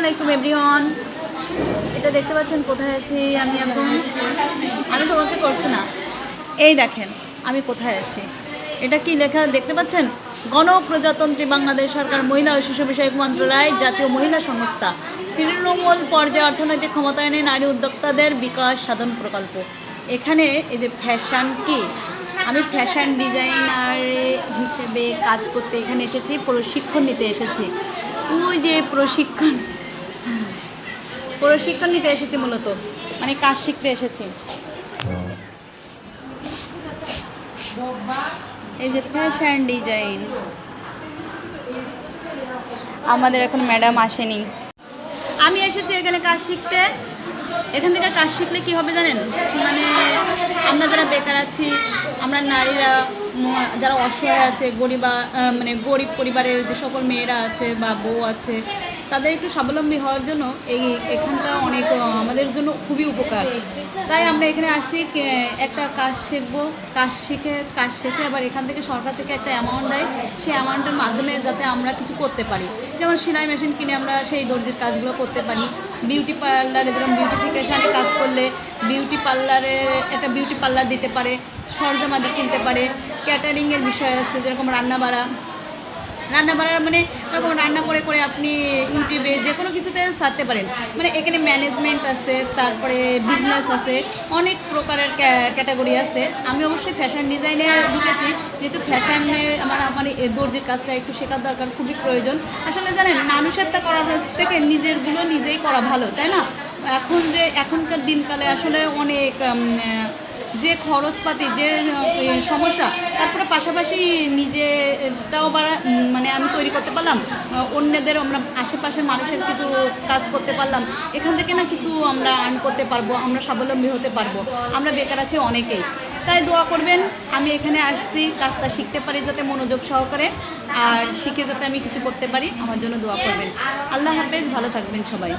আলাইকুম, এভরিওয়ান। এটা দেখতে পাচ্ছেন কোথায় আছি আমি এখন? আমি তোমাকে করছি না। এই দেখেন, আমি কোথায় আছি। এটা কি লেখা? দেখতে পাচ্ছেন? গণপ্রজাতন্ত্রী বাংলাদেশ সরকার মহিলা ও শিশু বিষয়ক মন্ত্রণালয়, জাতীয় মহিলা সংস্থা। তৃণমূল পর্যায়ে অর্থনৈতিক ক্ষমতায়নে নারী উদ্যোক্তাদের বিকাশ সাধন প্রকল্প। এখানে এই যে ফ্যাশন কি? আমি ফ্যাশন ডিজাইনার হিসেবে কাজ করতে এখানে এসেছি, প্রশিক্ষণ নিতে এসেছি। ওই যে প্রশিক্ষণ প্রশিক্ষণ নিতে এসেছি মূলত। মানে কাজ শিখতে এসেছি। এই যে ফ্যাশন ডিজাইন আমাদের এখন ম্যাডাম আসেনি। আমি এসেছি এখানে কাজ শিখতে। এখান থেকে কাজ শিখলে কি হবে জানেন? মানে আমরা যারা বেকার আছি, আমরা নারীরা যারা অসহায় আছে, গরিবা মানে গরিব পরিবারের যে সকল মেয়েরা আছে বা বউ আছে তাদের একটু স্বাবলম্বী হওয়ার জন্য এই এখানটা অনেক আমাদের জন্য খুবই উপকার। তাই আমরা এখানে আসছি একটা কাজ শিখব, কাজ শিখে কাজ শিখে আবার এখান থেকে সরকার থেকে একটা অ্যামাউন্ট দেয়। সেই অ্যামাউন্টের মাধ্যমে যাতে আমরা কিছু করতে পারি। যেমন সেলাই মেশিন কিনে আমরা সেই দর্জির কাজগুলো করতে পারি। বিউটি পার্লারে যেরকম বিউটিফিকেশানে কাজ করলে বিউটি পার্লারে একটা বিউটি পার্লার দিতে পারে, সরজামাদি কিনতে পারে। ক্যাটারিংয়ের বিষয় আছে, যেরকম রান্না বাড়া রান্না বাড়ার মানে এরকম রান্না করে করে আপনি ইউটিউবে যে কোনো কিছুতে সারতে পারেন। মানে এখানে ম্যানেজমেন্ট আছে, তারপরে বিজনেস আছে, অনেক প্রকারের ক্যাটাগরি আছে। আমি অবশ্যই ফ্যাশন ডিজাইনে ঢুকেছি, যেহেতু ফ্যাশনে আমার আমার এই দর্জির কাজটা একটু শেখার দরকার, খুবই প্রয়োজন। আসলে জানেন মানুষের তা করার থেকে নিজেরগুলো নিজেই করা ভালো, তাই না? এখন যে, এখনকার দিনকালে আসলে অনেক যে খরচপাতি, যে সমস্যা, তারপরে পাশাপাশি নিজেটাও করতে পারলাম অন্যদের আমরা আশেপাশের মানুষের কিছু কাজ করতে পারলাম, এখান থেকে না কিছু আমরা আর্ন করতে পারব, আমরা স্বাবলম্বী হতে পারব, আমরা বেকার আছি অনেকেই। তাই দোয়া করবেন, আমি এখানে আসছি, কাজটা শিখতে পারি যাতে মনোযোগ সহকারে, আর শিখে যাতে আমি কিছু করতে পারি, আমার জন্য দোয়া করবেন। আল্লাহ হাফেজ, ভালো থাকবেন সবাই।